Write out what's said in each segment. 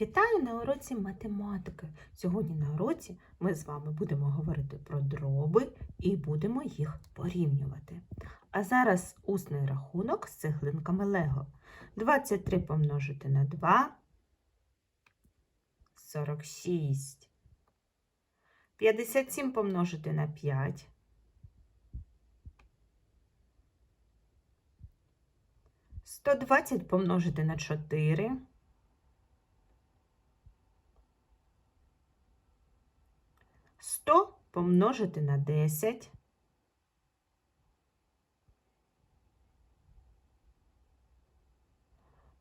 Вітаю на уроці математики. Сьогодні на уроці ми з вами будемо говорити про дроби і будемо їх порівнювати. А зараз усний рахунок з цеглинками Лего. 23 помножити на 2 46. 57 помножити на 5. 120 помножити на 4. Сто помножити на десять.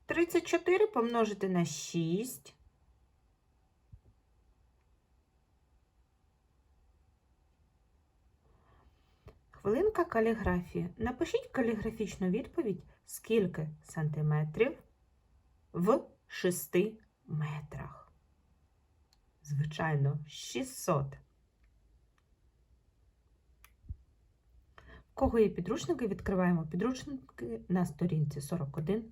Тридцять чотири помножити на шість. Хвилинка каліграфії. Напишіть каліграфічну відповідь, скільки сантиметрів в шести метрах. Звичайно, 600. В кого є підручники, відкриваємо підручники на сторінці 41-45.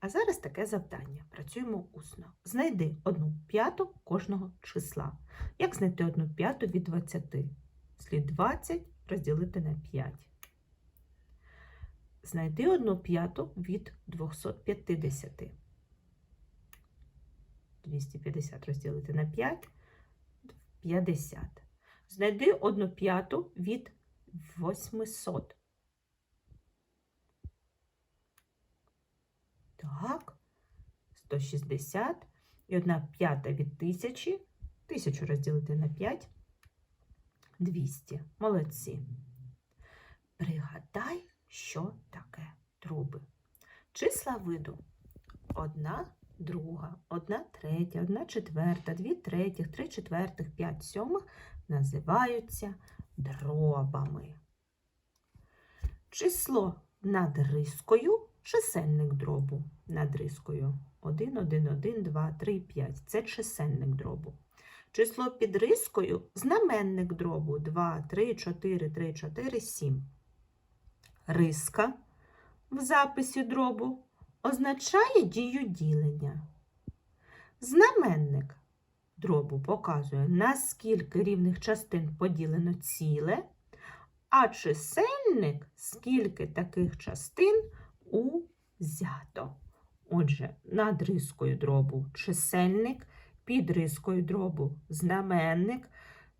А зараз таке завдання. Працюємо усно. Знайди одну п'яту кожного числа. Як знайти одну п'яту від 20? Слід 20 розділити на 5. Знайди одну п'яту від 250. 250 розділити на 5 50. Знайди одну п'яту від 800. Так, 160. І одна п'ята від 1000. 1000 розділити на 5 200. Молодці. Пригадай, що таке труби. Числа виду. Одна друга, одна третя, одна четверта, дві третіх, три четвертих, п'ять сьомих називаються дробами. Число над рискою чисельник дробу. Над рискою 1, 1, 1, 2, 3, 5. Це чисельник дробу. Число під рискою знаменник дробу 2, 3, 4, 3, 4, 7. Риска в записі дробу означає дію ділення. Знаменник дробу показує, на скільки рівних частин поділено ціле, а чисельник скільки таких частин узято. Отже, над рискою дробу чисельник, під рискою дробу знаменник.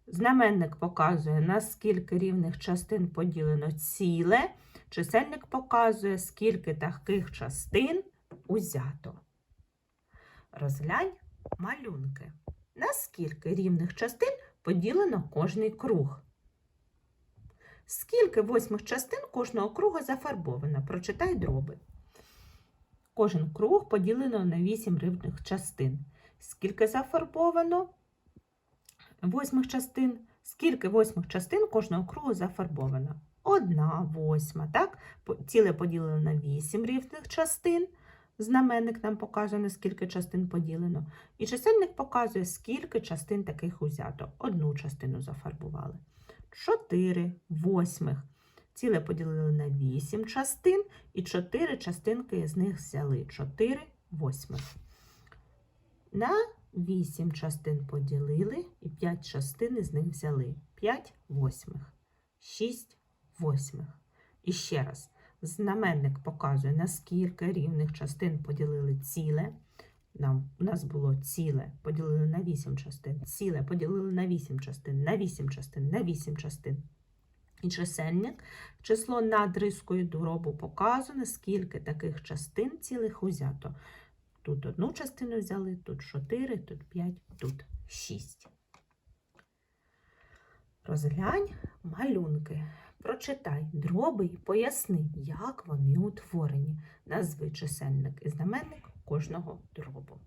Знаменник показує, на скільки рівних частин поділено ціле. Чисельник показує, скільки таких частин узято. Розглянь малюнки. На скільки рівних частин поділено кожний круг. Скільки восьмих частин кожного круга зафарбовано? Прочитай дроби. Кожен круг поділено на 8 рівних частин. Скільки зафарбовано восьмих частин? Скільки восьмих частин кожного кругу зафарбовано? Одна восьма, так? Ціле поділено на 8 рівних частин. Знаменник нам показує, скільки частин поділено. І чисельник показує, скільки частин таких узято. Одну частину зафарбували. 4 восьмих. Ціле поділили на 8 частин, і 4 частинки з них взяли. 4 восьмих. На 8 частин поділили, і 5 частин із них взяли. 5 восьмих. 6 восьмих. І ще раз, знаменник показує, на скільки рівних частин поділили ціле. Нам, у нас було ціле, поділили на 8 частин, ціле поділили на 8 частин, на 8 частин, на 8 частин. І чисельник, число над рискою дробу показане, скільки таких частин цілих узято. Тут одну частину взяли, тут 4, тут 5, тут 6. Розглянь малюнки. Прочитай дроби і поясни, як вони утворені. Назви чисельник і знаменник кожного дробу.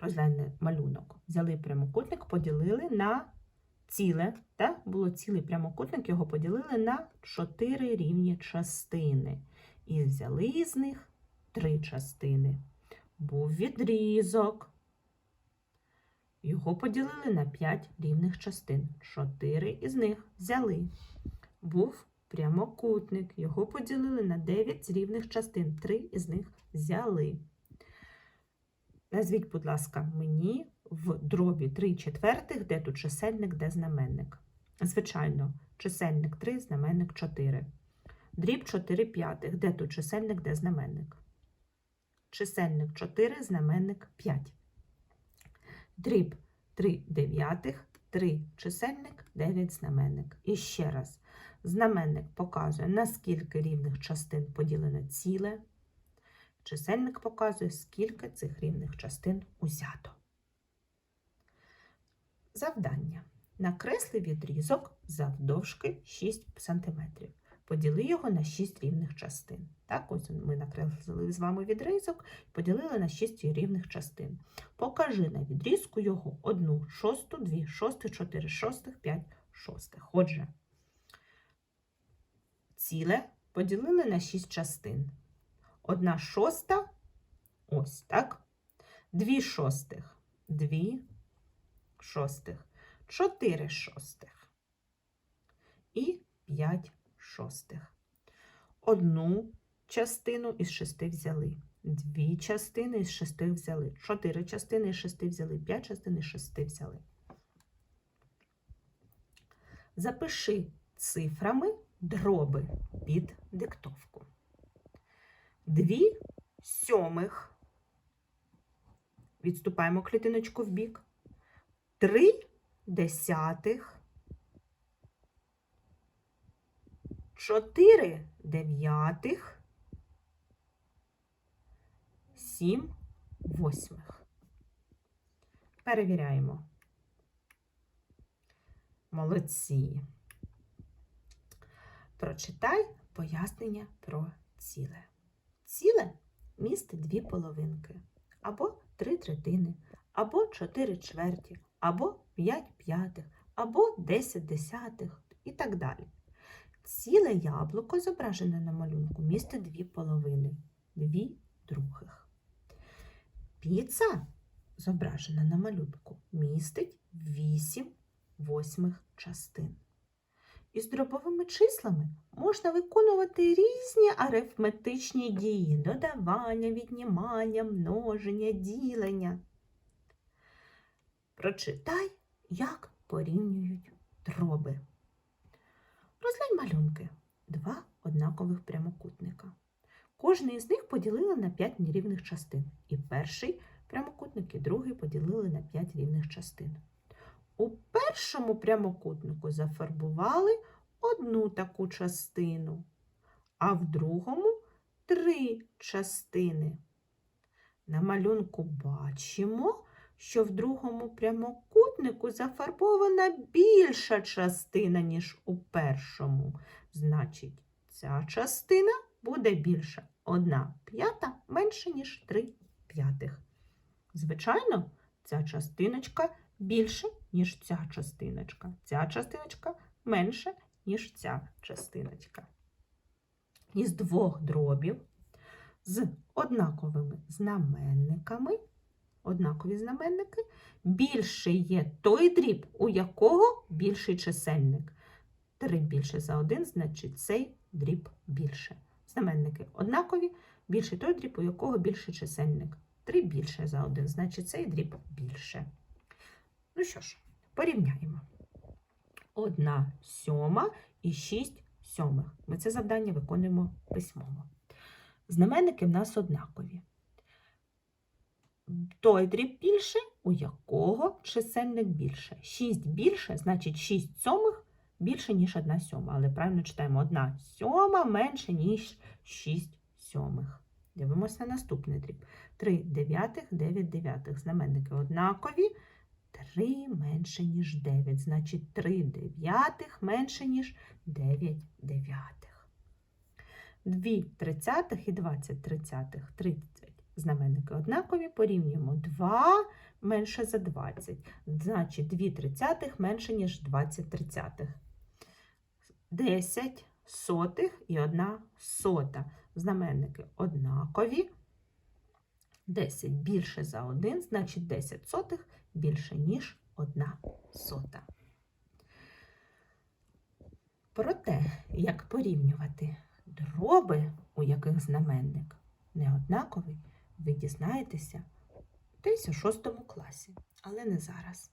Розглянь малюнок. Взяли прямокутник, поділили на ціле. Так? Було цілий прямокутник, його поділили на 4 рівні частини. І взяли з них три частини. Був відрізок. Його поділили на 5 рівних частин. 4 із них взяли. Був прямокутник. Його поділили на 9 рівних частин. 3 із них взяли. Назвіть, будь ласка, мені в дробі 3 четвертих, де тут чисельник, де знаменник. Звичайно, чисельник 3, знаменник 4. Дріб 4 п'ятих, де тут чисельник, де знаменник. Чисельник 4, знаменник 5. Дріб 3 дев'ятих, 3 чисельник, 9 знаменник. І ще раз, знаменник показує, на скільки рівних частин поділено ціле. Чисельник показує, скільки цих рівних частин узято. Завдання. Накресли відрізок завдовжки 6 см. Поділи його на 6 рівних частин. Так, ось ми накреслили з вами відрізок, поділили на 6 рівних частин. Покажи на відрізку його 1 шосту, 2 шостих, 4 шостих, 5 шостих. Отже, ціле поділили на 6 частин. Одна шоста, ось так. Дві шостих, дві шостих, чотири шостих і п'ять шостих. Одну частину із шести взяли, дві частини із шести взяли, чотири частини із шести взяли, п'ять частин із шести взяли. Запиши цифрами дроби під диктовку. Дві сьомих. Відступаємо клітиночку в бік. Три десятих. Чотири дев'ятих. Сім восьмих. Перевіряємо. Молодці. Прочитай пояснення про ціле. Ціле містить дві половинки, або три третини, або чотири чверті, або п'ять п'ятих, або десять десятих і так далі. Ціле яблуко, зображене на малюнку, містить дві половини, дві других. Піца, зображена на малюнку, містить вісім восьмих частин. Із дробовими числами можна виконувати різні арифметичні дії додавання, віднімання, множення, ділення. Прочитай, як порівнюють дроби. Розглянь малюнки. Два однакових прямокутника. Кожний із них поділили на 5 нерівних частин. І перший прямокутник, і другий поділили на 5 рівних частин. У першому прямокутнику зафарбували одну таку частину, а в другому три частини. На малюнку бачимо, що в другому прямокутнику зафарбована більша частина, ніж у першому. Значить, ця частина буде більша. Одна п'ята менше, ніж три п'ятих. Звичайно, ця частиночка більше, ніж ця частиночка. Ця частиночка менше, ніж ця частиночка. Із двох дробів з однаковими знаменниками, однакові знаменники, більше є той дріб, у якого більший чисельник. Три більше за один, значить цей дріб більше. Знаменники однакові, більший той дріб, у якого більший чисельник. Три більше за один, значить цей дріб більше. Ну що ж, порівняємо. Одна сьома і шість сьомих. Ми це завдання виконуємо письмово. Знаменники в нас однакові. Той дріб більше, у якого чисельник більше. 6 більше, значить 6 сьомих більше, ніж 1 сьома. Але правильно читаємо 1 сьома менше, ніж 6 сьомих. Дивимося на наступний дріб. 3 дев'ятих, 9 дев'ятих. Знаменники однакові. 3 менше, ніж 9. Значить, 3 дев'ятих менше, ніж 9 дев'ятих. 2 тридцятих і 20 тридцятих. 30 знаменники однакові. Порівнюємо 2 менше за 20. Значить, 2 тридцятих менше, ніж 20 тридцятих. 10 сотих і 1 сота. Знаменники однакові. 10 більше за 1, значить 10 сотих більше, ніж 1 сота. Про те, як порівнювати дроби, у яких знаменник не однаковий, ви дізнаєтеся десь у шостому класі, але не зараз.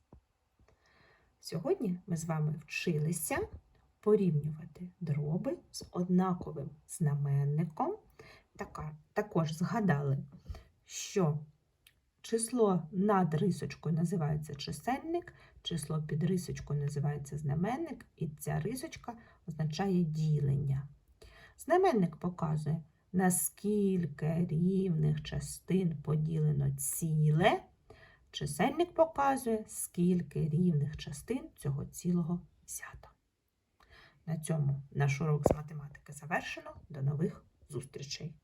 Сьогодні ми з вами вчилися порівнювати дроби з однаковим знаменником. Також згадали, що число над рисочкою називається чисельник, число під рисочкою називається знаменник, і ця рисочка означає ділення. Знаменник показує, наскільки рівних частин поділено ціле. Чисельник показує, скільки рівних частин цього цілого взято. На цьому наш урок з математики завершено. До нових зустрічей!